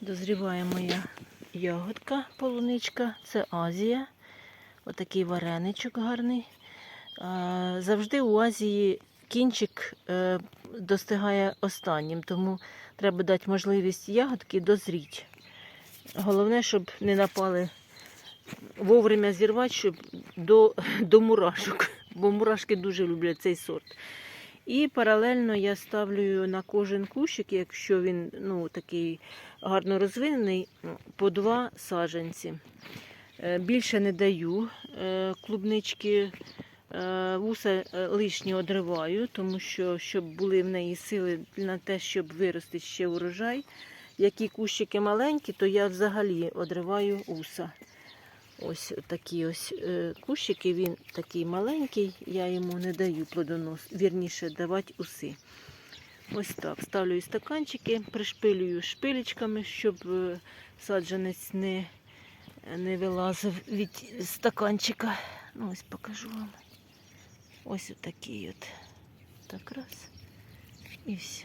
Дозріває моя ягодка, полуничка. Це Азія. Отакий вареничок гарний. Завжди у Азії кінчик е, достигає останнім, тому треба дати можливість ягодки дозріти. Головне, щоб не напали вовремя зірвати, щоб до, до мурашок, бо мурашки дуже люблять цей сорт. І паралельно я ставлю на кожен кущик, якщо він ну, такий гарно розвинений, по два саджанці. Е, Більше не даю е, клубнички, е, вуса лишні одриваю, тому що щоб були в неї сили на те, щоб вирости ще урожай. Які кущики маленькі, то я взагалі одриваю уса. Ось такі ось е, кущики, він такий маленький, я йому не даю плодонос, вірніше давати уси. Ось так. Ставлю стаканчики, пришпилюю шпилечками, щоб е, саджанець не, не вилазив від стаканчика. Ну, ось покажу вам. Ось такий от. Так раз. І все.